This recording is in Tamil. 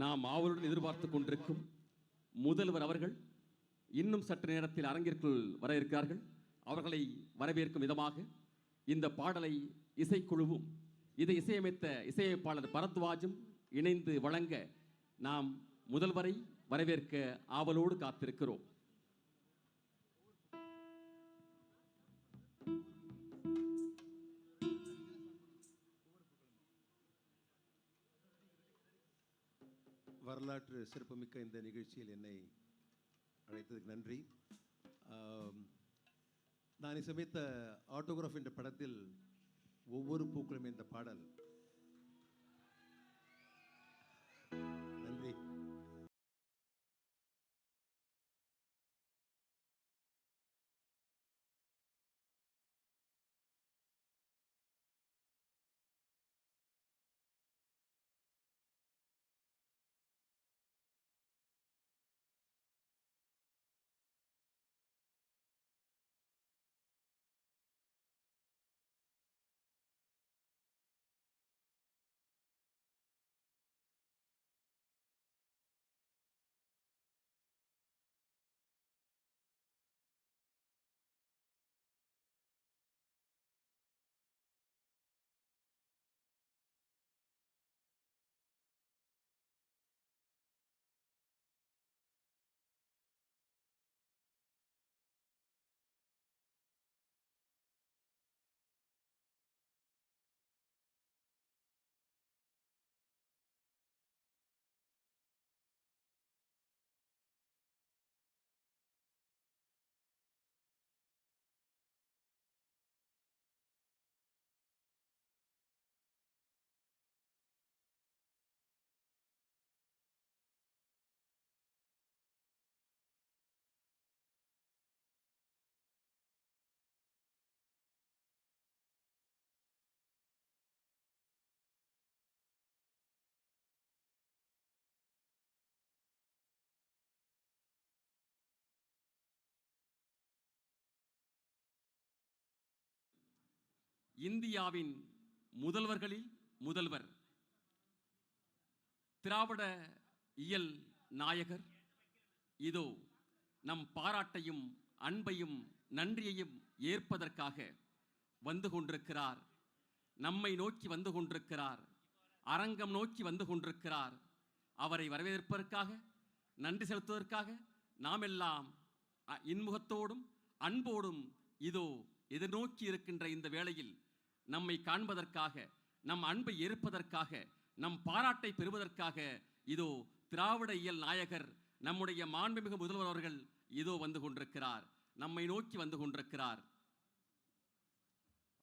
நாம் ஆவலுடன் எதிர்பார்த்து கொண்டிருக்கும் முதல்வர் அவர்கள் இன்னும் சற்று நேரத்தில் அரங்கிற்குள் வர இருக்கிறார்கள். அவர்களை வரவேற்கும் விதமாக இந்த பாடலை இசைக்குழுவும் இதை இசையமைத்த இசையமைப்பாளர் பரத்வாஜும் இணைந்து வழங்க நாம் முதல்வரை வரவேற்க ஆவலோடு காத்திருக்கிறோம். வரலாற்று சிறப்புமிக்க இந்த நிகழ்ச்சியில் என்னை அழைத்ததுக்கு நன்றி. நான் சமைத்த ஆட்டோகிராஃப் என்ற படத்தில் ஒவ்வொரு பூக்களும் இந்த பாடல். இந்தியாவின் முதல்வர்களில் முதல்வர் திராவிட இயல் நாயகர். இதோ நம் பாராட்டையும் அன்பையும் நன்றியையும் ஏற்பதற்காக வந்து கொண்டிருக்கிறார். நம்மை நோக்கி வந்து கொண்டிருக்கிறார். அரங்கம் நோக்கி வந்து கொண்டிருக்கிறார். அவரை வரவேற்பதற்காக நன்றி செலுத்துவதற்காக நாம் எல்லாம் இன்முகத்தோடும் அன்போடும் இதோ எதிர்நோக்கி இருக்கின்ற இந்த வேளையில் நம்மை காண்பதற்காக நம் அன்பை ஏற்பதற்காக நம் பாராட்டை பெறுவதற்காக இதோ திராவிட இயல் நாயகர் நம்முடைய மாண்புமிகு முதல்வர் அவர்கள் இதோ வந்து கொண்டிருக்கிறார் நம்மை நோக்கி வந்து கொண்டிருக்கிறார்.